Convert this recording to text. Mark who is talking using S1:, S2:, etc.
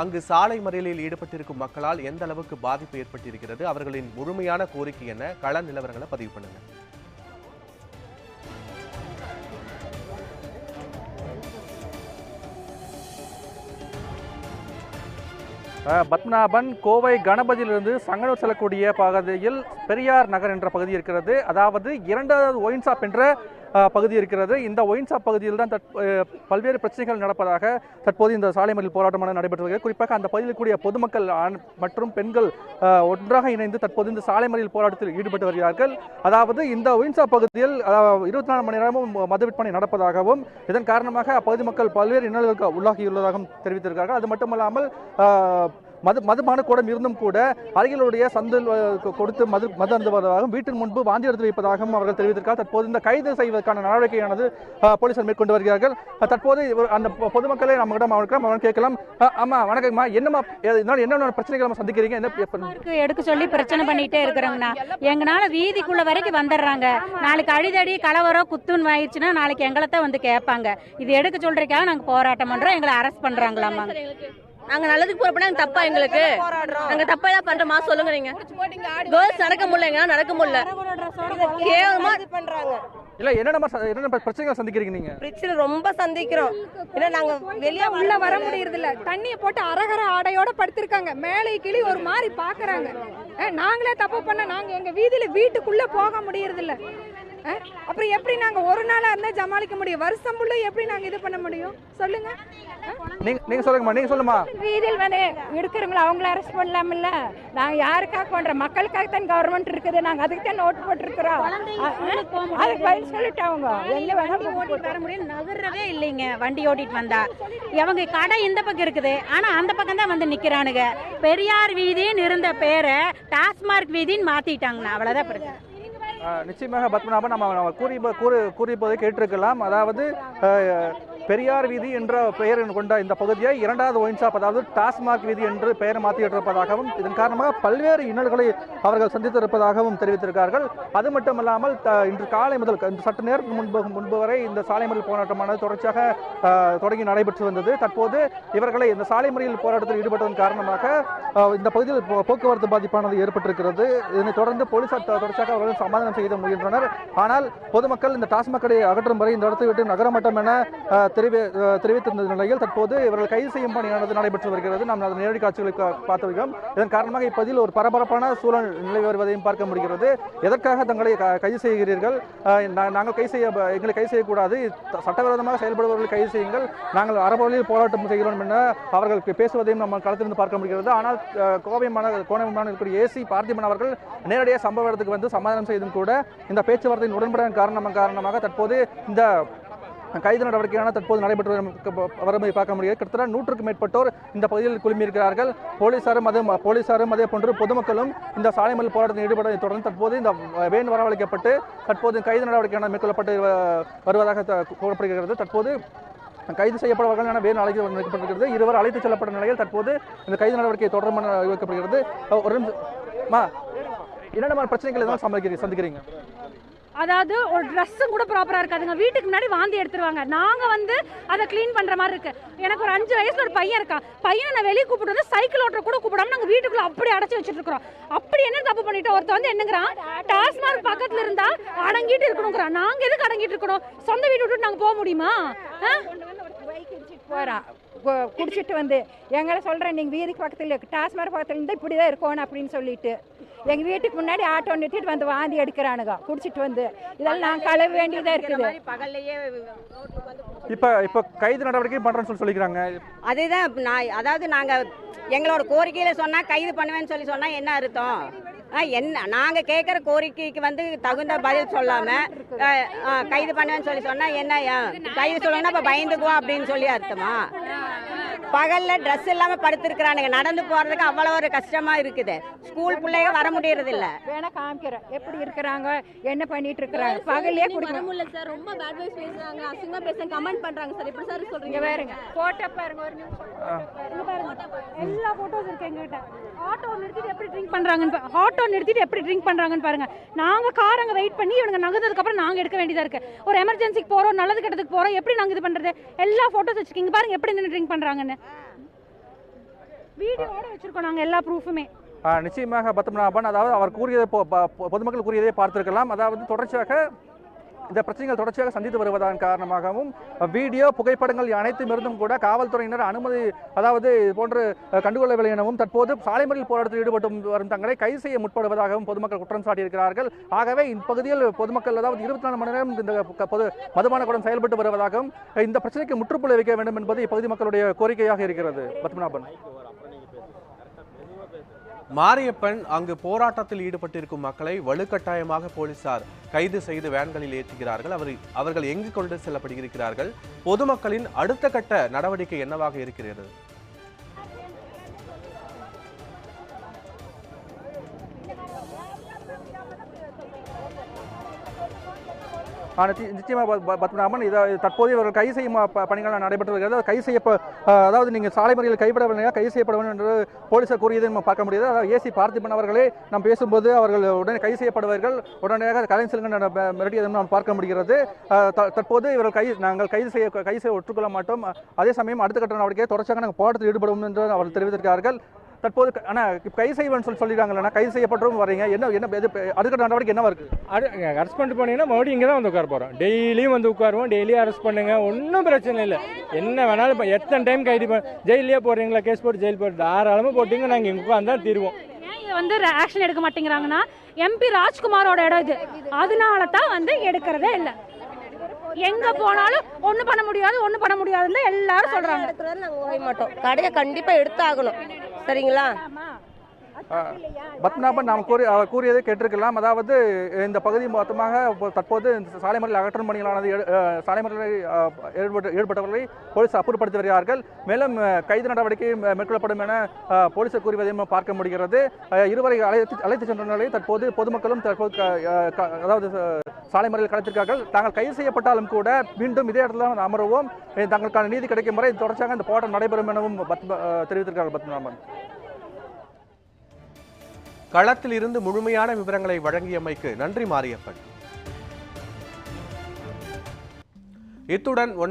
S1: அங்கு சாலை மறியலில் ஈடுபட்டிருக்கும் மக்களால் எந்த அளவுக்கு பாதிப்பு ஏற்பட்டிருக்கிறது அவர்களின் முழுமையான கோரிக்கை என்ன? கள நிலவரங்களை பதிவு பண்ணுங்க.
S2: பத்மநாபன் கோவை கணபதியிலிருந்து சங்கனூர் செல்லக்கூடிய பகுதியில் பெரியார் நகர் என்ற பகுதி இருக்கிறது. அதாவது இரண்டாவது ஒயின் ஷாப் என்ற பகுதி இருக்கிறது. இந்த ஒயின் பகுதியில் தான் பல்வேறு பிரச்சனைகள் நடப்பதாக தற்போது இந்த சாலை மறியல் போராட்டமானது நடைபெற்று வருகிறது குறிப்பாக அந்த பகுதியில் கூடிய பொதுமக்கள் ஆண் மற்றும் பெண்கள் ஒன்றாக இணைந்து தற்போது இந்த சாலை மறியல் போராட்டத்தில் ஈடுபட்டு வருகிறார்கள். அதாவது இந்த ஒயின்ஷாப் பகுதியில் இருபத்தி நாலு மணி நேரமும் மது விற்பனை நடப்பதாகவும் இதன் காரணமாக அப்பகுதி மக்கள் பல்வேறு இன்னல்களுக்கு உள்ளாகியுள்ளதாகவும் தெரிவித்திருக்கிறார்கள். அது மட்டுமல்லாமல் மது மதுபான கூடம் இருந்தும் கூட அருகிலுடைய சந்தில் கொடுத்து மது மது அருந்துவதாகவும் வீட்டின் முன்பு வாந்தி எடுத்து வைப்பதாகவும் அவர்கள் தெரிவித்திருக்கார் தற்போது இந்த கைது செய்வதற்கான நடவடிக்கையானது போலீசார் மேற்கொண்டு வருகிறார்கள். தற்போது அந்த பொதுமக்களை நம்மிடம் அவர்கள் அவன் கேட்கலாம். ஆமா வணக்கம்மா என்னம்மா இதனால என்னென்ன பிரச்சனைகள் நம்ம சந்திக்கிறீங்க? என்ன
S3: எடுக்க சொல்லி பிரச்சனை பண்ணிட்டே இருக்கிறாங்கண்ணா. எங்கனால வீதிக்குள்ள வரைக்கும் வந்துடுறாங்க. நாளைக்கு அடிதடி கலவரம் குத்துன்னு ஆயிடுச்சுன்னா நாளைக்கு எங்களை தான் வந்து கேட்பாங்க. இது எடுக்க சொல்றதுக்காக நாங்கள் போராட்டம் பண்றோம். எங்களை அரெஸ்ட் பண்றாங்களாமா
S4: நாங்க நல்லதுக்கு போறப்ப தப்பா எங்களுக்கு. நாங்க தப்பா தான் பண்றோமா. சொல்லுங்க நீங்க. கேர்ள்ஸ் நடக்க முடியல எங்களால நடக்க முடியல. கேவலமா பண்றாங்க.
S2: இல்ல என்னென்ன என்னென்ன பிரச்சனைகள் சந்திக்கிறீங்க நீங்க?
S4: பிரச்சனை ரொம்ப சந்திக்கிறோம். ஏன்னா நாங்க வெளியே
S5: உள்ள வர முடியறது இல்ல தண்ணிய போட்டு அரகர ஆடையோட படுத்திருக்காங்க. மேலே கிளி ஒரு மாதிரி பாக்குறாங்க நாங்களே தப்பு பண்ண நாங்க எங்க வீதியில வீட்டுக்குள்ள போக முடியறது இல்ல அப்புறம் எப்படி நாங்க ஒரு நாளா இருந்தா ஜமாளிக்க முடியும்? வருஷம் ஃபுல்லா எப்படி நாங்க இது பண்ண முடியும்? சொல்லுங்க.
S2: நீங்க சொல்லுங்கம்மா நீங்க சொல்லுமா
S5: வீதியில் வந்து எடுக்கிறவங்கள அவங்கள அரெஸ்ட் பண்ணலாம்ல? நாங்க யாருக்காக பண்றோம் மக்களுக்காக தான் கவர்மெண்ட் இருக்குது. நாங்க அதுக்கு தான் நோட் போட்டிருக்கிறோம். அதுக்கு பதில் சொல்லிட்டு அவங்க. எங்க வேணாலும்
S3: ஓட்டிட்டு வர முடியும். நகர்றவே இல்லைங்க. வண்டி ஓட்டிட்டு வந்தா. அவங்க கடை இந்த பக்கம் இருக்குது. ஆனா அந்த பக்கம் தான் வந்து நிக்கிறானுங்க. பெரியார் வீதின்னு இருந்த பேரை டாஸ்மார்க் வீதின்னு மாத்திட்டாங்கண்ணா. அவ்வளவுதான் பிரச்சனை
S2: நிச்சயமாக பத்மநாபன் நம்ம நம்ம கூறி கூறி கூறிப்பதை கேட்டிருக்கலாம். அதாவது பெரியார் வீதி என்ற பெயர் கொண்ட இந்த பகுதியை இரண்டாவது ஒயின் ஷாப் அதாவது டாஸ்மாக் வீதி என்று பெயர் மாற்றியிருப்பதாகவும் இதன் காரணமாக பல்வேறு இன்னல்களை அவர்கள் சந்தித்திருப்பதாகவும் தெரிவித்திருக்கார்கள் அது மட்டுமல்லாமல் த- இன்று காலை முதல் இந்த சற்று நேரம் முன்பு முன்பு வரை இந்த சாலை மறியல் போராட்டமானது தொடர்ச்சியாக தொடங்கி நடைபெற்று வந்தது. தற்போது இவர்களை இந்த சாலை மறியல் போராட்டத்தில் ஈடுபட்டதன் காரணமாக இந்த பகுதியில் போ- போக்குவரத்து பாதிப்பானது ஏற்பட்டிருக்கிறது. இதனைத் தொடர்ந்து போலீசார் தொடர்ச்சியாக அவர்கள் சமாதானம் செய்து முயன்றனர். ஆனால் பொதுமக்கள் இந்த டாஸ்மாக் கடையை அகற்றும் வரை இந்த இடத்தை விட்டு நகர மாட்டோம் என தெரிவி தெரிவித்திருந்த நிலையில் தற்போது இவர்கள் கைது செய்யும் பணியானது நடைபெற்று வருகிறது. நாம் அந்த நேரடி காட்சிகளை பார்த்து வருகிறோம் இதன் காரணமாக இப்பதில் ஒரு பரபரப்பான சூழல் நிலை வருவதையும் பார்க்க முடிகிறது. எதற்காக தங்களை க- கைது செய்கிறீர்கள்? நாங்கள் கை செய்ய எங்களை கைது செய்யக்கூடாது. சட்டவிரோதமாக செயல்படுபவர்களை கைது செய்யுங்கள். நாங்கள் அறவழியில் போராட்டம் செய்கிறோம் என அவர்களுக்கு பேசுவதையும் நம்ம களத்திலிருந்து பார்க்க முடிகிறது. ஆனால் கோவை மாநகர கோவை மாநகரில் ஏசி பார்த்திபன் அவர்கள் நேரடியாக சம்பவ இடத்துக்கு வந்து சமாதானம் செய்தும் கூட இந்த பேச்சுவார்த்தையின் உடன்பட காரணமாக காரணமாக தற்போது இந்த கைது நடவடிக்கையான தற்போது நடைபெற்று வரும் பார்க்க முடியாது கிட்டத்தட்ட நூற்றுக்கும் மேற்பட்டோர் இந்த பகுதியில் குழுமியிருக்கிறார்கள். போலீசாரும் அதே போலீசாரும் அதே போன்று பொதுமக்களும் இந்த சாலை மறியல் போராட்டத்தில் ஈடுபடுவதை தொடர்ந்து தற்போது இந்த வேன் வரவழைக்கப்பட்டு தற்போது கைது நடவடிக்கையான மேற்கொள்ளப்பட்டு வருவதாக கூறப்படுகிறது. தற்போது கைது செய்யப்படுவார்கள் என வேன் அழைக்க வைக்கப்பட்டிருக்கிறது. இருவர் அழைத்து செல்லப்பட்ட நிலையில் தற்போது இந்த கைது நடவடிக்கை தொடர்பான வைக்கப்படுகிறது ஒரு நிமிஷம். என்னென்ன பிரச்சனைகள் எதாவது சமாளிக்கிறீங்க சந்திக்கிறீங்க.
S6: அதாவது ஒரு ட்ரெஸ்ஸும் கூட ப்ராப்பராக இருக்காதுங்க. வீட்டுக்கு முன்னாடி வாந்தி எடுத்துருவாங்க. நாங்கள் வந்து அதை க்ளீன் பண்ணுற மாதிரி இருக்கு. எனக்கு ஒரு அஞ்சு வயசுல ஒரு பையன் இருக்கான். பையனை நான் வெளியே கூப்பிட்டு வந்து சைக்கிள் ஓட்டுற கூட கூப்பிடாம நாங்கள் வீட்டுக்குள்ளே அப்படி அடைச்சி வச்சுட்டு இருக்கிறோம் அப்படி என்ன தப்பு பண்ணிட்டோம்? ஒருத்தன் வந்து என்னங்கிறான்? டாஸ்மார்க் பக்கத்தில் இருந்தால் அடங்கிட்டு இருக்கணுங்கிறான். நாங்கள் எதுக்கு அடங்கிட்டு இருக்கணும்? சொந்த வீட்டு விட்டுட்டு நாங்கள் போக முடியுமா? ஆ?
S5: போகிறான் குடிச்சிட்டு வந்து எங்களை சொல்கிறேன் நீங்கள் வீதிக்கு பக்கத்தில் டாஸ்மாக் பக்கத்தில் இருந்தால் இப்படி தான் இருக்கணும் அப்படின்னு சொல்லிட்டு எங்கள் வீட்டுக்கு முன்னாடி ஆட்டோ நிறுத்திட்டு வந்து வாந்தி எடுக்கிறானுங்க குடிச்சிட்டு வந்து. இதெல்லாம் நான் கழுவ வேண்டியதாக இருக்குது.
S2: இப்போ இப்போ கைது நடவடிக்கை பண்ணுறேன்னு சொல்லி சொல்லிக்கிறாங்க.
S4: அதுதான் நான் அதாவது நாங்க எங்களோட கோரிக்கையில சொன்னா கைது பண்ணுவேன்னு சொல்லி சொன்னா என்ன அர்த்தம்? என்ன நாங்க கேட்குற கோரிக்கைக்கு வந்து தகுந்த பதில் சொல்லாம கைது பண்ணுவேன்னு சொல்லி சொன்னா என்ன ஆ, கைது சொல்லணும்னா இப்போ பயந்துக்குவோம் அப்படின்னு சொல்லி அர்த்தமா? பகல்ல ட்ரெஸ் இல்லாம படுத்திருக்கிறானுங்க. நடந்து போறதுக்கு அவ்வளவு ஒரு கஷ்டமா இருக்குது. ஸ்கூல் பிள்ளைங்க வர முடியறது இல்ல
S5: வேணா காமிக்கிறேன். எப்படி இருக்கிறாங்க? என்ன பண்ணிட்டு இருக்கிறாங்க பகல்லே குடிக்கணும்.
S7: முடியல சார் ரொம்ப பேட் வைஸ் பேசுறாங்க. அசிங்கமா பேசுறாங்க. கமெண்ட் பண்றாங்க சார் எப்படி சார் சொல்றீங்க?
S5: பாருங்க. போட்டோ பாருங்க. ஒரு நிமிஷம்.
S6: இங்க பாருங்க. எல்லா போட்டோஸ் இருக்கு எங்ககிட்ட. ஆட்டோ நிறுத்திட்டு எப்படி ட்ரிங்க் பண்றாங்கன்னு பா- ஆட்டோ நிறுத்திட்டு எப்படி ட்ரிங்க் பண்றாங்கன்னு பாருங்க. நாங்க கார் அங்க வெயிட் பண்ணி இவங்க நகர்ந்ததுக்கு அப்புறம் நாங்க எடுக்க வேண்டியதா இருக்கு. ஒரு எமர்ஜென்சிக்கு போறோம் நல்லது கெட்டதுக்கு போறோம் எப்படி நாங்க இது பண்றது? எல்லா போட்டோஸ் வச்சிருக்கீங்க பாருங்க எப்படி நின்று ட்ரிங்க் பண்றாங்கன்னு. வீடியோட வச்சிருக்கோம் நாங்க எல்லா ப்ரூஃபுமே.
S2: நிச்சயமாக பத்மநாபன் அதாவது அவர் கூறியதை பொதுமக்கள் கூறியதை பார்த்திருக்கலாம். அதாவது தொடர்ச்சியாக இந்த பிரச்சனைகள் தொடர்ச்சியாக சந்தித்து வருவதன் காரணமாகவும் வீடியோ புகைப்படங்கள் அனைத்தும் இருந்தும் கூட காவல்துறையினர் அனுமதி அதாவது இது போன்று கண்டுகொள்ளவில்லை எனவும் தற்போது சாலை மறியல் போராட்டத்தில் ஈடுபட்டு வரும் தங்களை கைது செய்ய முற்படுவதாகவும் பொதுமக்கள் குற்றம் சாட்டியிருக்கிறார்கள். ஆகவே இப்பகுதியில் பொதுமக்கள் அதாவது இருபத்தி நாலு மணி நேரம் இந்த பொது மதுபான குடம் செயல்பட்டு வருவதாகவும் இந்த பிரச்சனைக்கு முற்றுப்புள்ளி வைக்க வேண்டும் என்பது இப்பகுதி மக்களுடைய கோரிக்கையாக இருக்கிறது. பத்மநாபன்.
S1: மாரியப்பன் அங்கு போராட்டத்தில் ஈடுபட்டிருக்கும் மக்களை வலுக்கட்டாயமாக போலீசார் கைது செய்து வேன்களில் ஏற்றுகிறார்கள். அவர் அவர்கள் எங்கு கொண்டு செல்லப்படுகிறார்கள் பொதுமக்களின் அடுத்த கட்ட நடவடிக்கை என்னவாக இருக்கிறது?
S2: ஆனால் நிச்சய- நிச்சயமா பத்மநாபன் இதை தற்போது இவர்கள் கை செய்யும் ப- பணிகள் நடைபெற்று வருகிறது. கை செய்யப்ப அதாவது நீங்கள் சாலை முறையில் கைவிடவில்லையா கைது செய்யப்பட வேண்டும் என்று போலீசார் கூறியதை நம்ம பார்க்க முடியாது. அதாவது ஏசி பார்த்திபன் அவர்களே நாம் பேசும்போது அவர்கள் உடனே கைது செய்யப்படுவார்கள். உடனடியாக கலைஞர் செல்வன் மிரட்டியதை நாம் பார்க்க முடிகிறது. த- தற்போது இவர்கள் கை நாங்கள் கைது செய்ய கை செய்ய ஒற்றுக்கொள்ள மாட்டோம். அதே சமயம் அடுத்த கட்ட நடவடிக்கை தொடர்ச்சியாக நாங்கள் போராட்டத்தில் ஈடுபடும் என்று அவர் தெரிவித்திருக்கிறார்கள். தற்போது க- ஆனால் கைது செய்வேன்னு சொல்லி சொல்லிடுறாங்களா கைது செய்யப்பட்டும் வரீங்க. என்ன என்ன எது அடுத்த நடவடிக்கை என்னவா இருக்கு?
S8: அரெஸ்ட் பண்ணிட்டு போனீங்கன்னா மறுபடியும் இங்கே தான் வந்து உட்கார போகிறோம் டெய்லியும் வந்து உட்காருவோம் டெய்லியும் அரெஸ்ட் பண்ணுங்க ஒன்றும் பிரச்சனை இல்லை. என்ன வேணாலும் இப்போ எத்தனை டைம் கைது பண்ண ஜெயிலே போடுறீங்களா கேஸ் போட்டு ஜெயில் போட்டு? தாராளமாக போட்டீங்க நாங்கள் இங்கே உட்காந்து தீருவோம்.
S6: வந்து ஆக்ஷன் எடுக்க மாட்டேங்கிறாங்கன்னா எம்பி ராஜ்குமாரோட இடம் இது. அதனால தான் வந்து எடுக்கிறதே இல்லை. எங்க போனாலும் ஒண்ணு பண்ண முடியாது ஒண்ணு பண்ண முடியாதுன்னு தான் எல்லாரும் சொல்றாங்க.
S7: மாட்டோம். கடையை கண்டிப்பாக எடுத்தாகணும். சரிங்களா?
S2: பத்மநாபன் நாம் கூறி அவர் கூறியதை கேட்டிருக்கலாம். அதாவது இந்த பகுதி மொத்தமாக தற்போது இந்த சாலை மறியல் அகற்றும் பணிகளானது சாலை மறியலில் ஈடுபட்டவர்களை போலீஸ் அப்புறப்படுத்தி வருகிறார்கள் மேலும் கைது நடவடிக்கை மேற்கொள்ளப்படும் என போலீசார் கூறுவதையும் பார்க்க முடிகிறது. இருவரை அழைத்து அழைத்து சென்ற நிலையில் தற்போது பொதுமக்களும் தற்போது அதாவது சாலை மறியல் களத்திருக்கார்கள் தாங்கள் கைது செய்யப்பட்டாலும் கூட மீண்டும் இதே இடத்துல அமரவும். தங்களுக்கான நீதி கிடைக்கும் வரை தொடர்ச்சியாக இந்த போராட்டம் நடைபெறும் எனவும் தெரிவித்திருக்கிறார்கள் பத்மநாபன்.
S1: களத்தில் இருந்து முழுமையான விவரங்களை வழங்கியமைக்கு நன்றி மாரியப்பன். இத்துடன் ஒன்